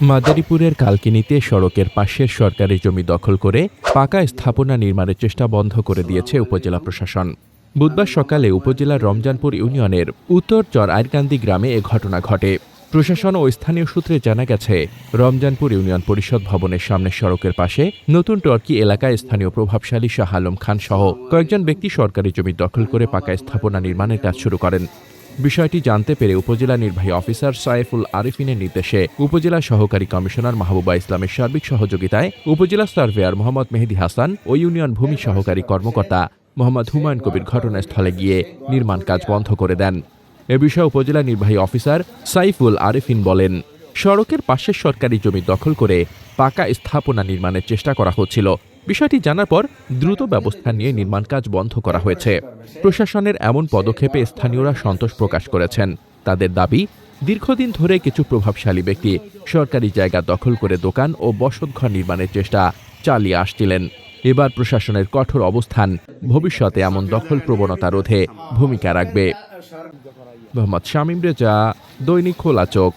মাদারীপুরের কালকিনিতে সড়কের পাশের সরকারি জমি দখল করে পাকা স্থাপনা নির্মাণের চেষ্টা বন্ধ করে দিয়েছে উপজেলা প্রশাসন। বুধবার সকালে উপজেলার রমজানপুর ইউনিয়নের উত্তর চর আইরকান্দি গ্রামে এ ঘটনা ঘটে। প্রশাসন ও স্থানীয় সূত্রে জানা গেছে, রমজানপুর ইউনিয়ন পরিষদ ভবনের সামনের সড়কের পাশে নতুন টর্কি এলাকায় স্থানীয় প্রভাবশালী শাহ আলম খান সহ কয়েকজন ব্যক্তি সরকারি জমি দখল করে পাকা স্থাপনা নির্মাণের কাজ শুরু করেন। বিষয়টি জানতে পেরে উপজেলা নির্বাহী অফিসার সাইফুল আরিফিনের নির্দেশে উপজেলা সহকারী কমিশনার মাহবুবা ইসলামের সার্বিক সহযোগিতায় উপজেলা সার্ভেয়ার মোহাম্মদ মেহেদি হাসান ও ইউনিয়ন ভূমি সহকারী কর্মকর্তা মোহাম্মদ হুমায়ুন কবির ঘটনাস্থলে গিয়ে নির্মাণ কাজ বন্ধ করে দেন। এ বিষয়ে উপজেলা নির্বাহী অফিসার সাইফুল আরিফিন বলেন, সড়কের পাশের সরকারি জমি দখল করে পাকা স্থাপনা নির্মাণের চেষ্টা করা হচ্ছিল। বিষয়টি জানার পর দ্রুত ব্যবস্থা নিয়ে নির্মাণ কাজ বন্ধ করা হয়েছে। প্রশাসনের এমন পদক্ষেপে স্থানীয়রা সন্তোষ প্রকাশ করেছেন। তাদের দাবি, দীর্ঘদিন ধরে কিছু প্রভাবশালী ব্যক্তি সরকারি জায়গা দখল করে দোকান ও বসতঘর নির্মাণের চেষ্টা চালিয়ে আসছিলেন। এবার প্রশাসনের কঠোর অবস্থান, ভবিষ্যতে এমন দখল প্রবণতা রোধে ভূমিকা রাখবে। মোহাম্মদ শামীম রেজা, দৈনিক খোলা চোখ।